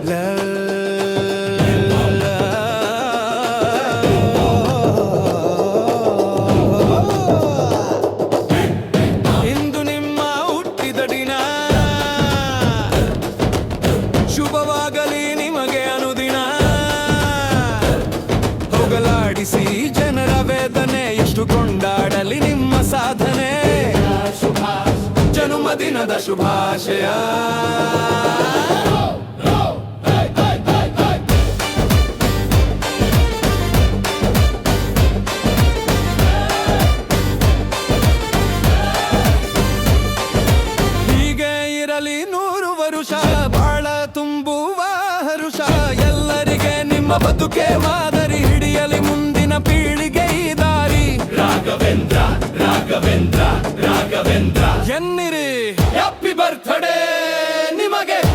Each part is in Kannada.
ಇಂದು ನಿಮ್ಮ ಹುಟ್ಟಿದ ದಿನ. ಶುಭವಾಗಲಿ ನಿಮಗೆ ಅನುದಿನ. ಹೋಗಲಾಡಿಸಿ ಜನರ ವೇದನೆ, ಎಷ್ಟು ಕೊಂಡಾಡಲಿ ನಿಮ್ಮ ಸಾಧನೆ. ಜನ್ಮದಿನದ ಶುಭಾಶಯ. ವರುಷ ಬಾಳ ತುಂಬುವ ಹರುಷ. ಎಲ್ಲರಿಗೆ ನಿಮ್ಮ ಬದುಕೆ ಮಾದರಿ ಹಿಡಿಯಲಿ ಮುಂದಿನ ಪೀಳಿಗೆ ದಾರಿ. ರಾಘವೇಂದ್ರ ರಾಘವೇಂದ್ರ ರಾಘವೇಂದ್ರ. ಎನ್ನಿರಿ. ಹ್ಯಾಪಿ ಬರ್ತ್ಡೇ ನಿಮಗೆ.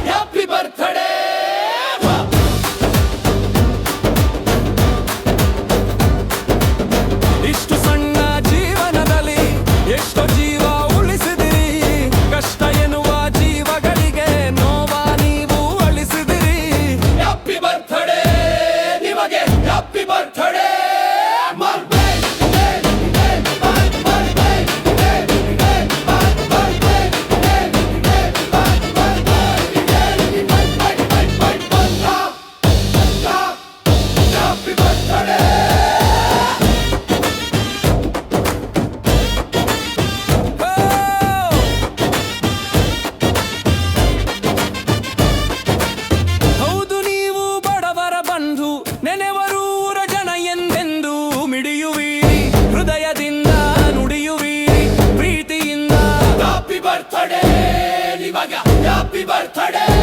Happy birthday